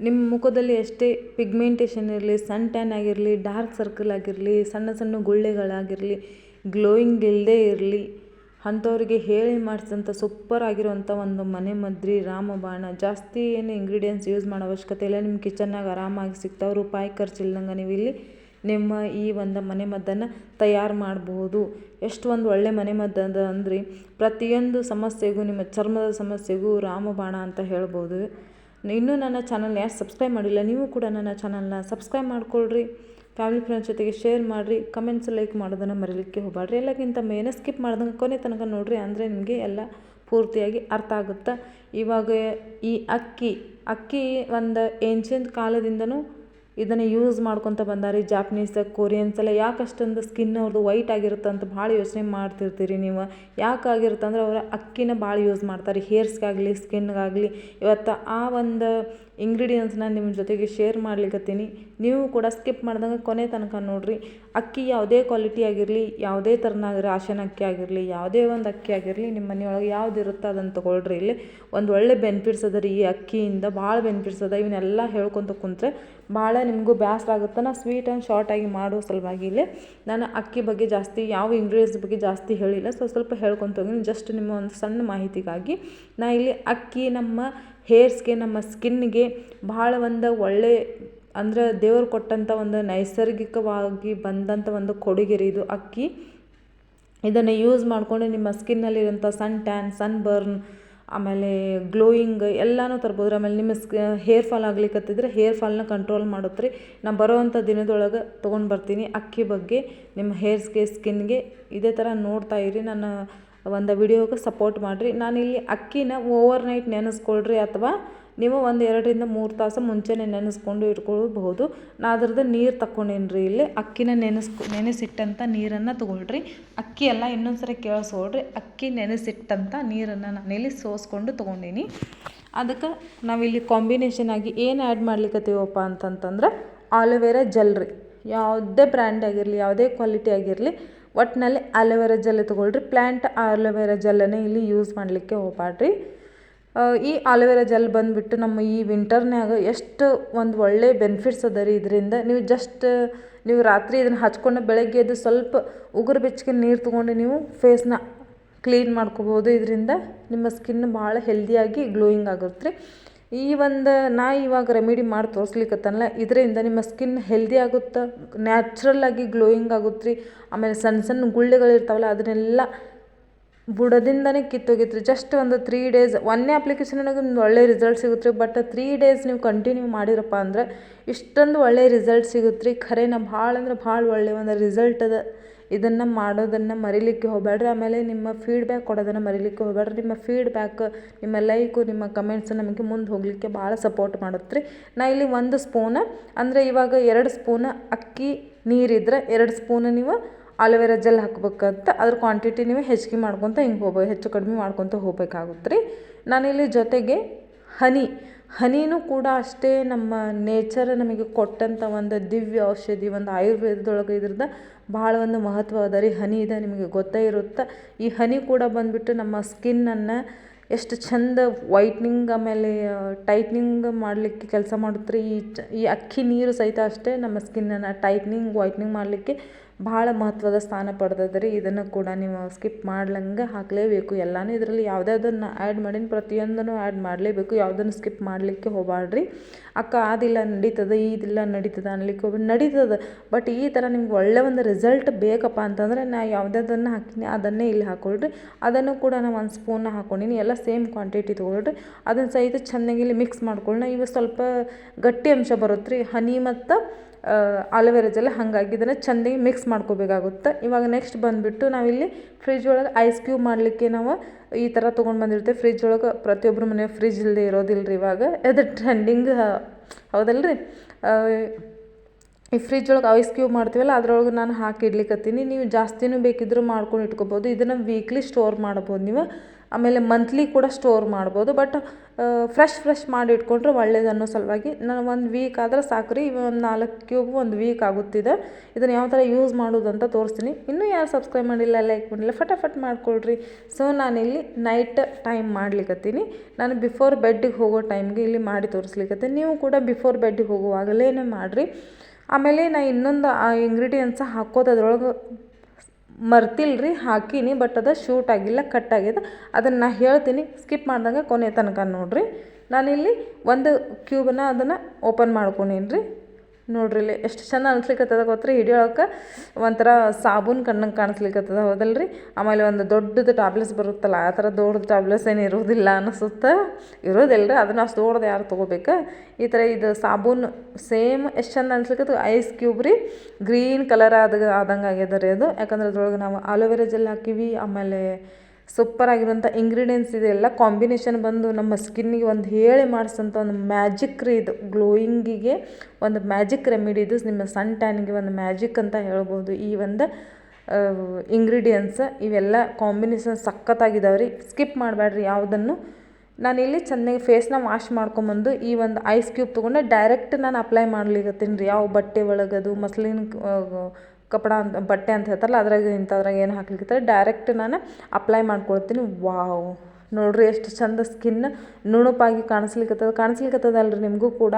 ನಿಮ್ಮ ಮುಖದಲ್ಲಿ ಎಷ್ಟೇ ಪಿಗ್ಮೆಂಟೇಷನ್ ಇರಲಿ ಸನ್ ಟ್ಯಾನ್ ಆಗಿರಲಿ ಡಾರ್ಕ್ ಸರ್ಕಲ್ ಆಗಿರಲಿ, ಸಣ್ಣ ಸಣ್ಣ ಗುಳ್ಳೆಗಳಾಗಿರಲಿ ಗ್ಲೋಯಿಂಗ್ ಇಲ್ಲದೇ ಇರಲಿ, ಅಂಥವ್ರಿಗೆ ಹೇಳಿ ಮಾಡಿಸಿದಂಥ ಸೂಪರ್ ಆಗಿರುವಂಥ ಒಂದು ಮನೆ ಮದ್ರಿ ರಾಮಬಾಣ ಜಾಸ್ತಿ ಏನು ಇಂಗ್ರೀಡಿಯೆಂಟ್ಸ್ ಯೂಸ್ ಮಾಡೋ ಅವಶ್ಯಕತೆ ಇಲ್ಲ. ನಿಮ್ಮ ಕಿಚನ್ನಾಗ ಆರಾಮಾಗಿ ಸಿಗ್ತಾವೆ ರೂಪಾಯಿ ಖರ್ಚಿಲ್ದಂಗೆ ನೀವು ಇಲ್ಲಿ ನಿಮ್ಮ ಈ ಒಂದು ಮನೆ ಮದ್ದನ್ನು ತಯಾರು ಮಾಡಬಹುದು ಎಷ್ಟು ಒಂದು ಒಳ್ಳೆ ಅದ ಅಂದ್ರೆ, ಪ್ರತಿಯೊಂದು ಸಮಸ್ಯೆಗೂ, ನಿಮ್ಮ ಚರ್ಮದ ಸಮಸ್ಯೆಗೂ ರಾಮಬಾಣ ಅಂತ ಹೇಳ್ಬೋದು. ಇನ್ನೂ ನನ್ನ ಚಾನಲ್ನ ಯಾರು ಸಬ್ಸ್ಕ್ರೈಬ್ ಮಾಡಿಲ್ಲ, ನೀವು ಕೂಡ ನನ್ನ ಚಾನಲ್ನ ಸಬ್ಸ್ಕ್ರೈಬ್ ಮಾಡ್ಕೊಳ್ರಿ. ಫ್ಯಾಮಿಲಿ ಫ್ರೆಂಡ್ಸ್ ಜೊತೆಗೆ ಶೇರ್ ಮಾಡಿರಿ. ಕಮೆಂಟ್ಸ್ ಲೈಕ್ ಮಾಡೋದನ್ನು ಮರೀಲಿಕ್ಕೆ ಹೋಗಬೇಡ್ರಿ ಎಲ್ಲಕ್ಕಿಂತ ಮೇನ ಸ್ಕಿಪ್ ಮಾಡ್ದಂಗೆ ಕೊನೆ ತನಕ ನೋಡಿರಿ ಅಂದರೆ ನಿಮಗೆ ಎಲ್ಲ ಪೂರ್ತಿಯಾಗಿ ಅರ್ಥ ಆಗುತ್ತೆ? ಇವಾಗ ಈ ಅಕ್ಕಿ ಅಕ್ಕಿ ಒಂದು ಏನ್ಷಿಯಂಟ್ ಕಾಲದಿಂದನೂ ಇದನ್ನು ಯೂಸ್ ಮಾಡ್ಕೊತ ಬಂದಾರಿ ಜಾಪನೀಸ್ ಕೊರಿಯನ್ಸ್ ಎಲ್ಲ ಯಾಕೆ ಅಷ್ಟೊಂದು ಸ್ಕಿನ್ ಅವ್ರದ್ದು ವೈಟ್ ಆಗಿರುತ್ತೆ ಅಂತ ಭಾಳ ಯೋಚನೆ ಮಾಡ್ತಿರ್ತೀರಿ ನೀವು. ಯಾಕೆ ಆಗಿರುತ್ತೆ ಅಂದ್ರೆ ಅವ್ರು ಅಕ್ಕಿನ ಭಾಳ ಯೂಸ್ ಮಾಡ್ತಾರೆ ಹೇರ್ಸ್ಗಾಗಲಿ ಸ್ಕಿನ್ಗಾಗಲಿ ಇವತ್ತು ಆ ಒಂದು ಇಂಗ್ರೀಡಿಯೆಂಟ್ಸ್ನ ನಿಮ್ಮ ಜೊತೆಗೆ ಶೇರ್ ಮಾಡ್ಲಿಕ್ಕತ್ತೀನಿ ನೀವು ಕೂಡ ಸ್ಕಿಪ್ ಮಾಡ್ದಂಗೆ ಕೊನೆ ತನಕ ನೋಡಿರಿ. ಅಕ್ಕಿ ಯಾವುದೇ ಕ್ವಾಲಿಟಿ ಆಗಿರಲಿ, ಯಾವುದೇ ಥರನಾಗ ರಾಶನ್ ಅಕ್ಕಿ ಆಗಿರಲಿ, ಯಾವುದೇ ಒಂದು ಅಕ್ಕಿ ಆಗಿರಲಿ ನಿಮ್ಮ ಮನೆಯೊಳಗೆ ಯಾವ್ದು ಇರುತ್ತೆ ಅದನ್ನು ತೊಗೊಳ್ರಿ. ಇಲ್ಲಿ ಒಂದು ಒಳ್ಳೆ ಬೆನಿಫಿಟ್ಸ್ ಅದ ರೀ ಈ ಅಕ್ಕಿಯಿಂದ, ಭಾಳ ಬೆನಿಫಿಟ್ಸ್ ಅದ. ಇವನ್ನೆಲ್ಲ ಹೇಳ್ಕೊತ ಕುಂತ್ರೆ ಭಾಳ ನಿಮಗೂ ಬೇಸರ ಆಗುತ್ತೆ. ನಾ ಸ್ವೀಟ್ ಆ್ಯಂಡ್ ಶಾರ್ಟಾಗಿ ಮಾಡೋ ಸಲುವಾಗಿ ಇಲ್ಲಿ ನಾನು ಅಕ್ಕಿ ಬಗ್ಗೆ ಜಾಸ್ತಿ, ಯಾವ ಇಂಗ್ರೀಡಿಯೆಂಟ್ಸ್ ಬಗ್ಗೆ ಜಾಸ್ತಿ ಹೇಳಿಲ್ಲ. ಸೊ ಸ್ವಲ್ಪ ಹೇಳ್ಕೊತ ಹೋಗಿ ಜಸ್ಟ್ ನಿಮ್ಮ ಒಂದು ಸಣ್ಣ ಮಾಹಿತಿಗಾಗಿ ನಾ ಇಲ್ಲಿ ಅಕ್ಕಿ ನಮ್ಮ ಹೇರ್ಸ್ಗೆ ನಮ್ಮ ಸ್ಕಿನ್ಗೆ ಭಾಳ ಒಂದು ಒಳ್ಳೆ ಅಂದ್ರೆ ದೇವರು ಕೊಟ್ಟಂಥ ಒಂದು ನೈಸರ್ಗಿಕವಾಗಿ ಬಂದಂಥ ಒಂದು ಕೊಡುಗೆ ರೀ ಇದು ಅಕ್ಕಿ. ಇದನ್ನು ಯೂಸ್ ಮಾಡಿಕೊಂಡು ನಿಮ್ಮ ಸ್ಕಿನ್ನಲ್ಲಿರುವಂಥ ಸನ್ ಟ್ಯಾನ್ ಸನ್ ಬರ್ನ್ ಆಮೇಲೆ ಗ್ಲೋಯಿಂಗ್ ಎಲ್ಲನೂ ತರ್ಬೋದು ಆಮೇಲೆ ನಿಮ್ಮ ಸ್ಕ ಹೇರ್ ಫಾಲ್ ಆಗ್ಲಿಕ್ಕತ್ತಿದ್ರೆ ಹೇರ್ ಫಾಲ್ನ ಕಂಟ್ರೋಲ್ ಮಾಡುತ್ತೆ ರೀ ನಾನು ಬರೋವಂಥ ದಿನದೊಳಗೆ ತೊಗೊಂಡು ಬರ್ತೀನಿ ಅಕ್ಕಿ ಬಗ್ಗೆ. ನಿಮ್ಮ ಹೇರ್ಸ್ಗೆ ಸ್ಕಿನ್ಗೆ ಇದೇ ಥರ ನೋಡ್ತಾ ಇರಿ. ನನ್ನ ಒಂದು ವಿಡಿಯೋಗೆ ಸಪೋರ್ಟ್ ಮಾಡಿರಿ. ಇಲ್ಲಿ ಅಕ್ಕಿನ ಓವರ್ ನೈಟ್ ನೆನೆಸ್ಕೊಳ್ರಿ ಅಥವಾ ನೀವು ಒಂದು ಎರಡರಿಂದ ಮೂರು ತಾಸು ಮುಂಚೆನೇ ನೆನೆಸ್ಕೊಂಡು ಇಟ್ಕೊಳ್ಬಹುದು. ನಾ ಅದ್ರದ್ದು ನೀರು ತಗೊಂಡೇನಿ ರೀ ಇಲ್ಲಿ? ಅಕ್ಕಿನ ನೆನೆಸ್ಕೊ ನೆನೆಸಿಟ್ಟಂಥ ನೀರನ್ನು ತೊಗೊಳ್ರಿ. ಅಕ್ಕಿ ಎಲ್ಲ ಇನ್ನೊಂದು ಸರಿ ಕೇಳಿಸ್ಕೊಳ್ರಿ ಅಕ್ಕಿ ನೆನೆಸಿಟ್ಟಂಥ ನೀರನ್ನು ನಾನಿಲ್ಲಿ ಸೋಸ್ಕೊಂಡು ತೊಗೊಂಡೀನಿ. ಅದಕ್ಕೆ ನಾವಿಲ್ಲಿ ಕಾಂಬಿನೇಷನ್ ಆಗಿ ಏನು ಆ್ಯಡ್ ಮಾಡ್ಲಿಕ್ಕತ್ತೀವಪ್ಪ ಅಂತಂತಂದ್ರೆ ಆಲೋವೆರಾ ಜೆಲ್ ರೀ. ಯಾವುದೇ ಬ್ರ್ಯಾಂಡ್ ಆಗಿರಲಿ, ಯಾವುದೇ ಕ್ವಾಲಿಟಿ ಆಗಿರಲಿ ಒಟ್ಟಿನಲ್ಲಿ ಆಲೋವೆರಾ ಜೆಲ್ ತೊಗೊಳ್ರಿ. ಪ್ಲ್ಯಾಂಟ್ ಆಲೋವೆರಾ ಜೆಲ್ಲನ್ನೇ ಇಲ್ಲಿ ಯೂಸ್ ಮಾಡಲಿಕ್ಕೆ ಹೋಗ್ಬೇಡ್ರಿ ಈ ಆಲೋವೆರಾ ಜೆಲ್ ಬಂದುಬಿಟ್ಟು ನಮ್ಮ ಈ ವಿಂಟರ್ನ್ಯಾಗ ಎಷ್ಟು ಒಂದು ಒಳ್ಳೆ ಬೆನಿಫಿಟ್ಸ್ ಅದ ರೀ ಇದರಿಂದ. ನೀವು ಜಸ್ಟ್ ನೀವು ರಾತ್ರಿ ಇದನ್ನು ಹಚ್ಕೊಂಡು ಬೆಳಗ್ಗೆ ಎದ್ದು ಸ್ವಲ್ಪ ಉಗುರು ಬೆಚ್ಚಗೆ ನೀರು ತೊಗೊಂಡು ನೀವು ಫೇಸ್ನ ಕ್ಲೀನ್ ಮಾಡ್ಕೋಬೋದು. ಇದರಿಂದ ನಿಮ್ಮ ಸ್ಕಿನ್ ಭಾಳ ಹೆಲ್ದಿಯಾಗಿ ಗ್ಲೋಯಿಂಗ್ ಆಗುತ್ತೆ ರೀ. ಈ ಒಂದು, ನಾ ಇವಾಗ ರೆಮಿಡಿ ಮಾಡಿ ತೋರಿಸ್ಲಿಕ್ಕತ್ತನಲ್ಲ ಇದರಿಂದ ನಿಮ್ಮ ಸ್ಕಿನ್ ಹೆಲ್ದಿ ಆಗುತ್ತೆ? ನ್ಯಾಚುರಲ್ಲಾಗಿ ಗ್ಲೋಯಿಂಗ್ ಆಗುತ್ತೆ ರೀ. ಆಮೇಲೆ ಸಣ್ಣ ಸಣ್ಣ ಗುಳ್ಳೆಗಳಿರ್ತಾವಲ್ಲ, ಅದನ್ನೆಲ್ಲ ಬುಡದಿಂದನೇ ಕಿತ್ತೋಗಿತ್ತು ಜಸ್ಟ್ ಒಂದು ತ್ರೀ ಡೇಸ್ ಒಂದೇ ಅಪ್ಲಿಕೇಶನ್ನಾಗ ನಿಮ್ದು ಒಳ್ಳೆ ರಿಸಲ್ಟ್ ಸಿಗುತ್ತೆ ರೀ ಬಟ್ ತ್ರೀ ಡೇಸ್ ನೀವು ಕಂಟಿನ್ಯೂ ಮಾಡಿರಪ್ಪ ಅಂದ್ರೆ ಇಷ್ಟೊಂದು ಒಳ್ಳೆ ರಿಸಲ್ಟ್ ಸಿಗುತ್ತೆ. ರೀ ಖರೇನ ಭಾಳ ಅಂದ್ರೆ ಭಾಳ ಒಳ್ಳೆ ಒಂದು ರಿಸಲ್ಟ್ ಅದ. ಇದನ್ನು ಮಾಡೋದನ್ನು ಮರಿಲಿಕ್ಕೆ ಹೋಗಬೇಡ್ರಿ. ಆಮೇಲೆ ನಿಮ್ಮ ಫೀಡ್ಬ್ಯಾಕ್ ಕೊಡೋದನ್ನು ಮರಿಲಿಕ್ಕೆ ಹೋಗಬೇಡ್ರಿ. ನಿಮ್ಮ ಫೀಡ್ಬ್ಯಾಕ್ ನಿಮ್ಮ ಲೈಕು ನಿಮ್ಮ ಕಮೆಂಟ್ಸ್ ನಮಗೆ ಮುಂದೆ ಹೋಗಲಿಕ್ಕೆ ಭಾಳ ಸಪೋರ್ಟ್ ಮಾಡುತ್ತೆ ರೀ. ನಾ ಇಲ್ಲಿ ಒಂದು ಸ್ಪೂನ ಅಂದರೆ ಇವಾಗ ಎರಡು ಸ್ಪೂನ ಅಕ್ಕಿ ನೀರಿದ್ರೆ ಎರಡು ಸ್ಪೂನ್ ನೀವು ಆಲೋವೆರಾ ಜೆಲ್ ಹಾಕ್ಬೇಕಂತ ಅದ್ರ ಕ್ವಾಂಟಿಟಿ ನೀವು ಹೆಚ್ಚಿಗೆ ಮಾಡ್ಕೊತ ಹಿಂಗೆ ಹೋಗ್ಬೇಕು ಹೆಚ್ಚು ಕಡಿಮೆ ಮಾಡ್ಕೊತ ಹೋಗ್ಬೇಕಾಗುತ್ತೆ ರೀ ನಾನಿಲ್ಲಿ ಜೊತೆಗೆ ಹನಿ, ಹನಿನೂ ಕೂಡ ಅಷ್ಟೇ ನಮ್ಮ ನೇಚರ್ ನಮಗೆ ಕೊಟ್ಟಂಥ ಒಂದು ದಿವ್ಯ ಔಷಧಿ, ಒಂದು ಆಯುರ್ವೇದದೊಳಗೆ ಇದ್ರದ್ದು ಭಾಳ ಒಂದು ಮಹತ್ವ ಅದ ರೀ ಹನಿ ಇದೆ ನಿಮಗೆ ಗೊತ್ತೇ ಇರುತ್ತೆ. ಈ ಹನಿ ಕೂಡ ಬಂದುಬಿಟ್ಟು ನಮ್ಮ ಸ್ಕಿನ್ನನ್ನು ಎಷ್ಟು ಚಂದ ವೈಟ್ನಿಂಗ್ ಆಮೇಲೆ ಟೈಟ್ನಿಂಗ್ ಮಾಡಲಿಕ್ಕೆ ಕೆಲಸ ಮಾಡುತ್ತೆ ಈ ಈ ಅಕ್ಕಿ ನೀರು ಸಹಿತ ಅಷ್ಟೇ ನಮ್ಮ ಸ್ಕಿನ್ನನ್ನು ಟೈಟ್ನಿಂಗ್ ವೈಟ್ನಿಂಗ್ ಮಾಡಲಿಕ್ಕೆ ಭಾಳ ಮಹತ್ವದ ಸ್ಥಾನ ಪಡೆದದ ರೀ ಇದನ್ನು ಕೂಡ ನೀವು ಸ್ಕಿಪ್ ಮಾಡ್ಲಂಗೆ ಹಾಕಲೇಬೇಕು. ಎಲ್ಲನೂ ಇದರಲ್ಲಿ ಯಾವುದ್ಯಾವ್ದನ್ನು ಆ್ಯಡ್ ಮಾಡೀನಿ ಪ್ರತಿಯೊಂದನ್ನು ಆ್ಯಡ್ ಮಾಡಲೇಬೇಕು. ಯಾವುದನ್ನು ಸ್ಕಿಪ್ ಮಾಡಲಿಕ್ಕೆ ಹೋಗಬೇಡ್ರಿ ಅಕ್ಕ, ಅದಿಲ್ಲ ನಡೀತದೆ, ಇದಿಲ್ಲ ನಡೀತದೆ ಅನ್ಲಿಕ್ಕೆ ಹೋಗ್ಬೇಡಿ. ನಡೀತದೆ ಬಟ್ ಈ ಥರ ನಿಮ್ಗೆ ಒಳ್ಳೆ ಒಂದು ರಿಸಲ್ಟ್ ಬೇಕಪ್ಪ ಅಂತಂದರೆ ನಾ ಯಾವುದ್ಯಾವ್ದನ್ನು ಹಾಕಿನಿ, ಅದನ್ನೇ ಇಲ್ಲಿ ಹಾಕೊಳ್ರಿ. ಅದನ್ನು ಕೂಡ ನಾನು ಒಂದು ಸ್ಪೂನ್ ಹಾಕೊಂಡಿನಿ. ಎಲ್ಲ ಸೇಮ್ ಕ್ವಾಂಟಿಟಿ ತೊಗೊಳ್ರಿ. ಅದನ್ನು ಸಹಿತ ಚೆನ್ನಾಗಿ ಇಲ್ಲಿ ಮಿಕ್ಸ್ ಮಾಡ್ಕೊಳ್ಳೋಣ ಇವು ಸ್ವಲ್ಪ ಗಟ್ಟಿ ಅಂಶ ಬರುತ್ತೆ ರೀ ಹನಿ ಮತ್ತು ಆಲೋವೆರಾ ಜೆಲ್ ಹಾಗಾಗಿ ಇದನ್ನು ಚೆಂದಾಗಿ ಮಿಕ್ಸ್ ಮಾಡ್ಕೋಬೇಕಾಗುತ್ತೆ. ಇವಾಗ ನೆಕ್ಸ್ಟ್ ಬಂದುಬಿಟ್ಟು ನಾವಿಲ್ಲಿ ಫ್ರಿಜ್ ಒಳಗೆ ಐಸ್ ಕ್ಯೂಬ್ ಮಾಡಲಿಕ್ಕೆ ನಾವು ಈ ಥರ ತೊಗೊಂಡು ಬಂದಿರ್ತೀವಿ ಫ್ರಿಜ್ ಒಳಗೆ ಪ್ರತಿಯೊಬ್ಬರ ಮನೆ ಫ್ರಿಜ್ ಇಲ್ಲದೆ ಇರೋದಿಲ್ಲ ರೀ ಇವಾಗ. ಅದು ಟ್ರೆಂಡಿಂಗ್ ಹೌದಲ್ಲ ರೀ ಈ ಫ್ರಿಜ್ ಒಳಗೆ ಐಸ್ ಕ್ಯೂಬ್ ಮಾಡ್ತೀವಲ್ಲ, ಅದರೊಳಗೆ ನಾನು ಹಾಕಿ ಇಡ್ಲಿಕ್ಕತ್ತೀನಿ ನೀವು ಜಾಸ್ತಿನೂ ಬೇಕಿದ್ದರೂ ಮಾಡ್ಕೊಂಡು ಇಟ್ಕೋಬೋದು. ಇದನ್ನು ವೀಕ್ಲಿ ಸ್ಟೋರ್ ಮಾಡ್ಬೋದು ನೀವು. ಆಮೇಲೆ ಮಂತ್ಲಿ ಕೂಡ ಸ್ಟೋರ್ ಮಾಡ್ಬೋದು. ಬಟ್ ಫ್ರೆಶ್ ಫ್ರೆಶ್ ಮಾಡಿ ಇಟ್ಕೊಂಡ್ರೆ ಒಳ್ಳೇದು ಅನ್ನೋ ಸಲುವಾಗಿ ನಾನು ಒಂದು ವೀಕ್ ಆದರೆ ಸಾಕು ರೀ. ಒಂದು ನಾಲ್ಕು ಕ್ಯೂಬ್ ಒಂದು ವೀಕ್ ಆಗುತ್ತಿದೆ. ಇದನ್ನು ಯಾವ ಥರ ಯೂಸ್ ಮಾಡೋದು ಅಂತ ತೋರಿಸ್ತೀನಿ. ಇನ್ನೂ ಯಾರು ಸಬ್ಸ್ಕ್ರೈಬ್ ಮಾಡಿಲ್ಲ ಲೈಕ್ ಮಾಡಿಲ್ಲ, ಫಟಾಫಟ್ ಮಾಡ್ಕೊಳ್ರಿ. ಸೊ ನಾನಿಲ್ಲಿ ನೈಟ್ ಟೈಮ್ ಮಾಡ್ಲಿಕ್ಕತ್ತೀನಿ ನಾನು ಬಿಫೋರ್ ಬೆಡ್ಡಿಗೆ ಹೋಗೋ ಟೈಮ್ಗೆ ಇಲ್ಲಿ ಮಾಡಿ ತೋರಿಸ್ಲಿಕ್ಕೆ ನೀವು ಕೂಡ ಬಿಫೋರ್ ಬೆಡ್ಡಿಗೆ ಹೋಗುವಾಗಲೇ ಮಾಡಿರಿ. ಆಮೇಲೆ ನಾ ಇನ್ನೊಂದು, ಆ ಇಂಗ್ರೀಡಿಯೆಂಟ್ಸ ಹಾಕೋದು ಅದ್ರೊಳಗೆ ಮರ್ತಿಲ್ರಿ, ಹಾಕೀನಿ ಬಟ್ ಅದು ಶೂಟ್ ಆಗಿಲ್ಲ ಕಟ್ ಆಗಿದೆ. ಅದನ್ನು ನಾ ಹೇಳ್ತೀನಿ ಸ್ಕಿಪ್ ಮಾಡ್ದಂಗೆ ಕೊನೆ ತನಕ ನೋಡಿರಿ. ನಾನಿಲ್ಲಿ ಒಂದು ಕ್ಯೂಬನ್ನ ಅದನ್ನು ಓಪನ್ ಮಾಡ್ಕೊಂಡೀನಿ ರೀ ನೋಡ್ರಿ ಇಲ್ಲಿ ಎಷ್ಟು ಚಂದ ಅನ್ಸ್ಲಿಕ್ಕತ್ತದ ಗೊತ್ತ್ರಿ ಹಿಡಿಯೋಳಕ್ಕೆ ಒಂಥರ ಸಾಬೂನು ಕಣ್ಣಂಗೆ ಕಾಣಿಸ್ಲಿಕ್ಕತ್ತದ ಹೌದಲ್ರಿ? ಆಮೇಲೆ ಒಂದು ದೊಡ್ಡದು ಟ್ಯಾಬ್ಲೆಟ್ಸ್ ಬರುತ್ತಲ್ಲ, ಆ ಥರ ದೊಡ್ಡ ಟ್ಯಾಬ್ಲೆಟ್ಸ್ ಏನು ಇರೋದಿಲ್ಲ ಅನಿಸುತ್ತೆ? ಇರೋದಿಲ್ಲ ರೀ ಅದನ್ನು ಅಷ್ಟು ದೊಡ್ಡದು ಯಾರು ತೊಗೋಬೇಕು? ಈ ಥರ ಇದು ಸಾಬೂನು ಸೇಮ್ ಎಷ್ಟು ಚಂದ ಅನ್ಸ್ಲಿಕ್ಕದ ಐಸ್ ಕ್ಯೂಬ್ ರೀ, ಗ್ರೀನ್ ಕಲರ್ ಆದ ಆದಂಗೆ ಆಗ್ಯದ ರೀ ಅದು. ಯಾಕಂದ್ರೆ ಅದ್ರೊಳಗೆ ನಾವು ಆಲೋವೆರಾ ಜೆಲ್ ಹಾಕಿವಿ, ಆಮೇಲೆ ಸೂಪರ್ ಆಗಿರುವಂಥ ಇಂಗ್ರೀಡಿಯೆಂಟ್ಸ್ ಇದೆ, ಎಲ್ಲ ಕಾಂಬಿನೇಷನ್ ಬಂದು ನಮ್ಮ ಸ್ಕಿನ್ನಿಗೆ ಒಂದು ಹೇಳಿ ಮಾಡಿಸೋಂಥ ಒಂದು ಮ್ಯಾಜಿಕ್ ರೀ ಇದು. ಗ್ಲೋಯಿಂಗಿಗೆ ಒಂದು ಮ್ಯಾಜಿಕ್ ರೆಮಿಡಿ ಇದು. ನಿಮ್ಮ ಸನ್ ಟ್ಯಾನಿಗೆ ಒಂದು ಮ್ಯಾಜಿಕ್ ಅಂತ ಹೇಳ್ಬೋದು. ಈ ಒಂದು ಇಂಗ್ರೀಡಿಯೆಂಟ್ಸ್ ಇವೆಲ್ಲ ಕಾಂಬಿನೇಷನ್ ಸಖತ್ತಾಗಿದ್ದಾವೆ ರೀ. ಸ್ಕಿಪ್ ಮಾಡಬೇಡ್ರಿ ಯಾವುದನ್ನು. ನಾನು ಇಲ್ಲಿ ಚೆನ್ನಾಗಿ ಫೇಸ್ನ ವಾಶ್ ಮಾಡ್ಕೊಂಬಂದು ಈ ಒಂದು ಐಸ್ ಕ್ಯೂಬ್ ತೊಗೊಂಡು ಡೈರೆಕ್ಟ್ ನಾನು ಅಪ್ಲೈ ಮಾಡ್ಲಿಕತ್ತೀನಿ ರೀ. ಯಾವ ಬಟ್ಟೆ ಒಳಗದು, ಮಸ್ಲಿನ್ ಕಪಡ ಅಂತ, ಬಟ್ಟೆ ಅಂತ ಹೇಳ್ತಾರಲ್ಲ, ಅದ್ರಾಗ ಇಂಥದ್ರಾಗ ಏನು ಹಾಕ್ಲಿಕ್ಕೆ ಡೈರೆಕ್ಟ್ ನಾನು ಅಪ್ಲೈ ಮಾಡ್ಕೊಳ್ತೀನಿ. ವಾವ್ ನೋಡ್ರಿ ಎಷ್ಟು ಚಂದ ಸ್ಕಿನ್ ನುಣುಪಾಗಿ ಕಾಣಿಸ್ಲಿಕ್ಕತ್ತದ ಕಾಣಿಸ್ಲಿಕ್ಕತ್ತದಲ್ರಿ ನಿಮಗೂ ಕೂಡ.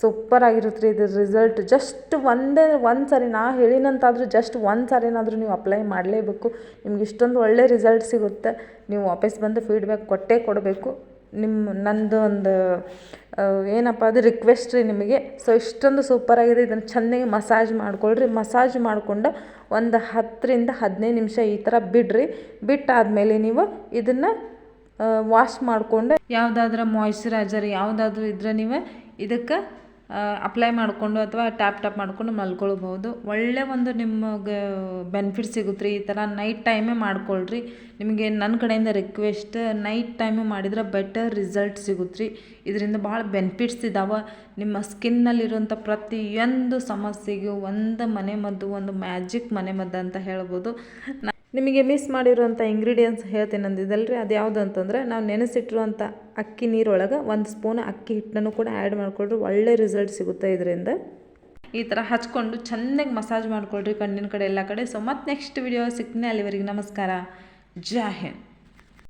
ಸೂಪರ್ ಆಗಿರುತ್ತೆ ರೀ ಇದ್ರ ರಿಸಲ್ಟ್ ಜಸ್ಟ್ ಒಂದೇ, ಒಂದು ಸಾರಿ, ನಾ ಹೇಳಿನಂತಾದರೂ ಜಸ್ಟ್ ಒಂದು ಸಾರಿನಾದರೂ ನೀವು ಅಪ್ಲೈ ಮಾಡಲೇಬೇಕು. ನಿಮ್ಗೆ ಇಷ್ಟೊಂದು ಒಳ್ಳೆ ರಿಸಲ್ಟ್ ಸಿಗುತ್ತೆ. ನೀವು ವಾಪಸ್ ಬಂದು ಫೀಡ್ಬ್ಯಾಕ್ ಕೊಟ್ಟೇ ಕೊಡಬೇಕು. ನಿಮ್ಮ ನಂದು ಒಂದು ಏನಪ್ಪ ಅದು ರಿಕ್ವೆಸ್ಟ್ ರೀ ನಿಮಗೆ. ಸೊ ಇಷ್ಟೊಂದು ಸೂಪರಾಗಿದೆ ಇದನ್ನು ಚೆನ್ನಾಗಿ ಮಸಾಜ್ ಮಾಡ್ಕೊಳ್ರಿ. ಮಸಾಜ್ ಮಾಡಿಕೊಂಡು ಒಂದು ಹತ್ತರಿಂದ ಹದಿನೈದು ನಿಮಿಷ ಈ ಥರ ಬಿಡ್ರಿ. ಬಿಟ್ಟಾದಮೇಲೆ ನೀವು ಇದನ್ನು ವಾಶ್ ಮಾಡಿಕೊಂಡು, ಯಾವುದಾದ್ರೂ ಮಾಯ್ಶ್ಚರೈಸರ್ ಯಾವುದಾದ್ರೂ ಇದ್ರೆ ನೀವು ಇದಕ್ಕೆ ಅಪ್ಲೈ ಮಾಡಿಕೊಂಡು ಅಥವಾ ಟ್ಯಾಪ್ ಟ್ಯಾಪ್ ಮಾಡ್ಕೊಂಡು ಮಲ್ಕೊಳ್ಬೋದು ಒಳ್ಳೆ ಒಂದು ನಿಮಗೆ ಬೆನಿಫಿಟ್ ಸಿಗುತ್ತೆ ರೀ ಈ ಥರ ನೈಟ್ ಟೈಮೇ ಮಾಡ್ಕೊಳ್ರಿ. ನಿಮಗೆ ನನ್ನ ಕಡೆಯಿಂದ ರಿಕ್ವೆಸ್ಟ್ ನೈಟ್ ಟೈಮು ಮಾಡಿದ್ರೆ ಬೆಟರ್ ರಿಸಲ್ಟ್ ಸಿಗುತ್ತೆ. ರೀ ಇದರಿಂದ ಭಾಳ ಬೆನಿಫಿಟ್ಸ್ ಇದ್ದಾವೆ ನಿಮ್ಮ ಸ್ಕಿನ್ನಲ್ಲಿರುವಂಥ ಪ್ರತಿಯೊಂದು ಸಮಸ್ಯೆಗೂ ಒಂದು ಮನೆ ಮದ್ದು, ಒಂದು ಮ್ಯಾಜಿಕ್ ಮನೆ ಮದ್ದು ಅಂತ ಹೇಳ್ಬೋದು. ನಿಮಗೆ ಮಿಸ್ ಮಾಡಿರುವಂಥ ಇಂಗ್ರೀಡಿಯೆಂಟ್ಸ್ ಹೇಳ್ತೀನಿ ಅಂದಿದ್ದಲ್ರಿ. ಅದು ಯಾವುದು ಅಂತಂದರೆ, ನಾವು ನೆನೆಸಿಟ್ಟಿರುವಂಥ ಅಕ್ಕಿ ನೀರೊಳಗೆ ಒಂದು ಸ್ಪೂನ್ ಅಕ್ಕಿ ಹಿಟ್ಟನ್ನು ಕೂಡ ಆ್ಯಡ್ ಮಾಡಿಕೊಡ್ರಿ. ಒಳ್ಳೆ ರಿಸಲ್ಟ್ ಸಿಗುತ್ತೆ ಇದರಿಂದ. ಈ ಥರ ಹಚ್ಕೊಂಡು ಚೆನ್ನಾಗಿ ಮಸಾಜ್ ಮಾಡಿಕೊಡ್ರಿ ಕಣ್ಣಿನ ಕಡೆ, ಎಲ್ಲ ಕಡೆ. ಸೊ ಮತ್ತೆ ನೆಕ್ಸ್ಟ್ ವಿಡಿಯೋ ಸಿಗ್ತೀನಿ ಅಲ್ಲಿವರೆಗೆ ನಮಸ್ಕಾರ. ಜೈ